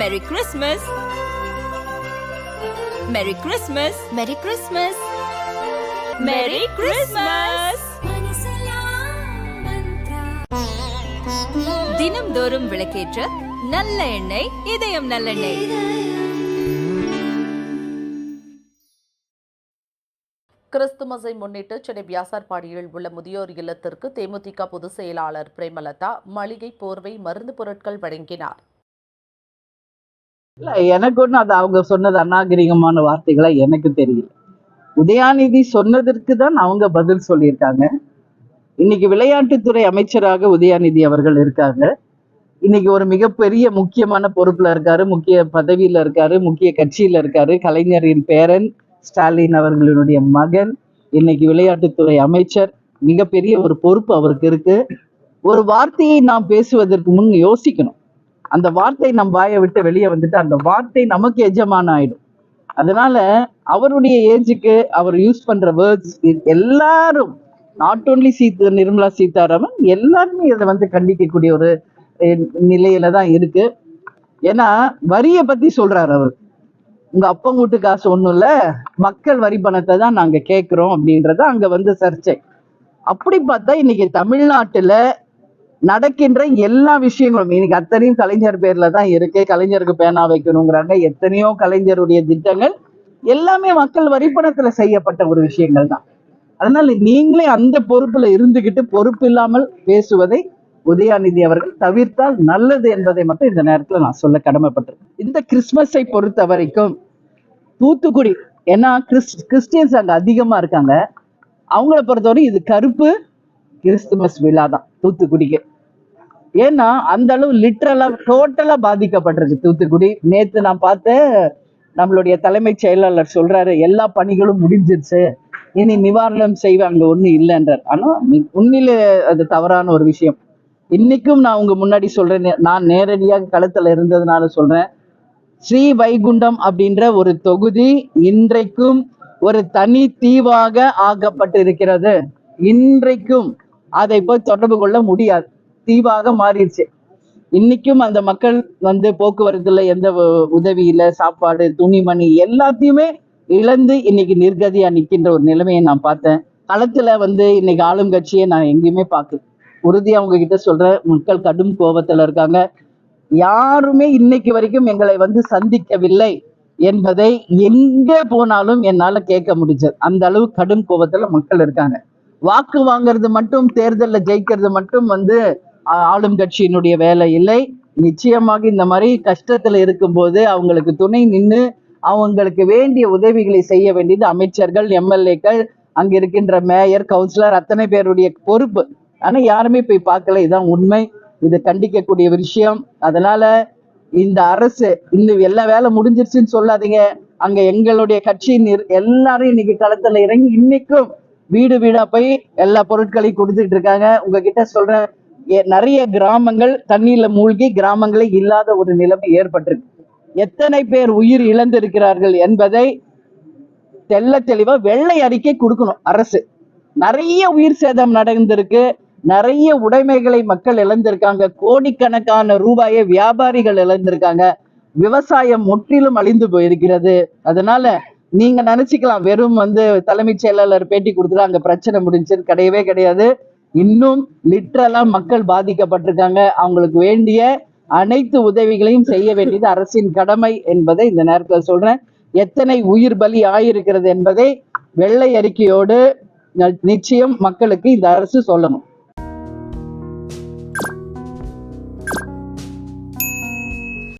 மெரி கிறிஸ்மஸ் மெரி கிறிஸ்மஸ் மெரி கிறிஸ்மஸ் மெரி கிறிஸ்மஸ் தினம்தோறும் விளக்கேற்ற நல்ல எண்ணெய் இதயம் நல்லெண்ணெய் கிறிஸ்துமஸை முன்னிட்டு சென்னை வியாசார்பாடியில் உள்ள முதியோர் இல்லத்திற்கு தேமுதிக பொதுச் செயலாளர் பிரேமலதா மளிகை போர்வை மருந்து பொருட்கள் வழங்கினார். இல்ல எனக்கு ஒன்றும் அது அவங்க சொன்னது அநாகரிகமான வார்த்தைகளா எனக்கு தெரியல. உதயாநிதி சொன்னதற்கு தான் அவங்க பதில் சொல்லியிருக்காங்க. இன்னைக்கு விளையாட்டுத்துறை அமைச்சராக உதயாநிதி அவர்கள் இருக்காங்க. இன்னைக்கு ஒரு மிகப்பெரிய முக்கியமான பொறுப்புல இருக்காரு முக்கிய பதவியில இருக்காரு முக்கிய கட்சியில இருக்காரு. கலைஞரின் பேரன் ஸ்டாலின் அவர்களுடைய மகன் இன்னைக்கு விளையாட்டுத்துறை அமைச்சர். மிகப்பெரிய ஒரு பொறுப்பு அவருக்கு இருக்கு. ஒரு வார்த்தையை நாம் பேசுவதற்கு முன் யோசிக்கணும். அந்த வார்த்தை நம் வாயை விட்டு வெளியே வந்துட்டு அந்த வார்த்தை நமக்கு எஜமான ஆயிடும். அதனால அவருடைய ஏஜுக்கு அவர் யூஸ் பண்ற வேர்ட்ஸ் எல்லாரும் நாட் ஓன்லி சீத் நிர்மலா சீதாராமன் எல்லாருமே இதை வந்து கண்டிக்கக்கூடிய ஒரு நிலையில தான் இருக்கு. ஏன்னா வரியை பத்தி சொல்றாரு அவர். உங்க அப்பன் வீட்டு காசு ஒன்றும் இல்லை மக்கள் வரி பணத்தை தான் நாங்க கேட்கிறோம் அப்படின்றத அங்க வந்து சர்ச்சை. அப்படி பார்த்தா இன்னைக்கு தமிழ்நாட்டுல நடக்கின்ற எல்லா விஷயங்களும் இன்னைக்கு அத்தனையும் கலைஞர் பேர்ல தான் இருக்கு கலைஞருக்கு பேனா வைக்கணுங்கிறாங்க. எத்தனையோ கலைஞருடைய திட்டங்கள் எல்லாமே மக்கள் வரிப்பணத்துல செய்யப்பட்ட ஒரு விஷயங்கள் தான். அதனால நீங்களே அந்த பொறுப்புல இருந்துகிட்டு பொறுப்பு இல்லாமல் பேசுவதை உதயாநிதி அவர்கள் தவிர்த்தால் நல்லது என்பதை மட்டும் இந்த நேரத்துல நான் சொல்ல கடமைப்பட்டிருக்கேன். இந்த கிறிஸ்மஸை பொறுத்த வரைக்கும் தூத்துக்குடி ஏன்னா கிறிஸ் கிறிஸ்டியன்ஸ் அங்க அதிகமா இருக்காங்க. அவங்கள பொறுத்தவரை இது கருப்பு கிறிஸ்துமஸ் விழா தான் தூத்துக்குடிக்கு. ஏன்னா அந்த அளவு லிட்ரலா டோட்டலா பாதிக்கப்பட்டிருக்கு தூத்துக்குடி. நேத்து நான் பார்த்தேன் நம்மளுடைய தலைமைச் செயலாளர் சொல்றாரு எல்லா பணிகளும் முடிஞ்சிருச்சு. இனி நிவாரணம் செய்வாங்க ஒண்ணு இல்லைன்றார். ஆனா உண்மையிலே அது தவறான ஒரு விஷயம். இன்னைக்கும் நான் உங்க முன்னாடி சொல்றேன் நான் நேரடியாக களத்துல இருந்ததுனால சொல்றேன். ஸ்ரீ வைகுண்டம் அப்படின்ற ஒரு தொகுதி இன்றைக்கும் ஒரு தனி தீவாக ஆக்கப்பட்டிருக்கிறது. இன்றைக்கும் அதை போய் தொடர்பு கொள்ள முடியாது. தீவாக மாறிடுச்சு. இன்னைக்கும் அந்த மக்கள் வந்து போக்குவரத்துல எந்த உதவி இல்லை சாப்பாடு துணிமணி எல்லாத்தையுமே இழந்து இன்னைக்கு நிர்கதியா நிக்கின்ற ஒரு நிலைமையை நான் பார்த்தேன். களத்துல வந்து இன்னைக்கு ஆளும் கட்சியை நான் எங்கேயுமே பார்க்கல. உறுதியா உங்ககிட்ட சொல்றேன் மக்கள் கடும் கோபத்துல இருக்காங்க. யாருமே இன்னைக்கு வரைக்கும் எங்களை வந்து சந்திக்கவில்லை என்பதை எங்க போனாலும் என்னால கேட்க முடிஞ்சது. அந்த அளவு கடும் கோபத்துல மக்கள் இருக்காங்க. வாக்கு வாங்குறது மட்டும் தேர்தல்ல ஜெயிக்கிறது மட்டும் வந்து ஆளும் கட்சியினுடைய வேலை இல்லை. நிச்சயமாக இந்த மாதிரி கஷ்டத்துல இருக்கும்போது அவங்களுக்கு துணை நின்று அவங்களுக்கு வேண்டிய உதவிகளை செய்ய வேண்டியது அமைச்சர்கள் எம்எல்ஏக்கள் அங்க இருக்கின்ற மேயர் கவுன்சிலர் அத்தனை பேருடைய பொறுப்பு. ஆனா யாருமே போய் பார்க்கல. இதுதான் உண்மை. இது கண்டிக்கக்கூடிய விஷயம். அதனால இந்த அரசு இன்னும் எல்லா வேலை முடிஞ்சிருச்சுன்னு சொல்லாதீங்க. அங்க எங்களுடைய கட்சியின் எல்லாரும் இன்னைக்கு களத்துல இறங்கி இன்னைக்கும் வீடு வீடா போய் எல்லா பொருட்களையும் கொடுத்துட்டு இருக்காங்க. உங்ககிட்ட சொல்றேன். நிறைய கிராமங்கள் தண்ணீர்ல மூழ்கி கிராமங்களே இல்லாத ஒரு நிலைமை ஏற்பட்டிருக்கு. எத்தனை பேர் உயிர் இழந்திருக்கிறார்கள் என்பதை தெள்ள தெளிவா வெள்ளை அறிக்கை கொடுக்கணும் அரசு. நிறைய உயிர் சேதம் நடந்திருக்கு நிறைய உடைமைகளை மக்கள் இழந்திருக்காங்க கோடிக்கணக்கான ரூபாயை வியாபாரிகள் இழந்திருக்காங்க விவசாயம் முற்றிலும் அழிந்து போயிருக்கிறது. அதனால நீங்க நினைச்சுக்கலாம் வெறும் வந்து தலைமைச் செயலாளர் பேட்டி கொடுத்துட்டு அங்க பிரச்சனை முடிஞ்சுன்னு கிடையவே கிடையாது. இன்னும் லிட்ரலா மக்கள் பாதிக்கப்பட்டிருக்காங்க. அவங்களுக்கு வேண்டிய அனைத்து உதவிகளையும் செய்ய வேண்டியது அரசின் கடமை என்பதை இந்த நேரத்தில் சொல்றேன். எத்தனை உயிர் பலி ஆயிருக்கிறது என்பதை வெள்ளை அறிக்கையோடு ந- நிச்சயம் மக்களுக்கு இந்த அரசு சொல்லணும்.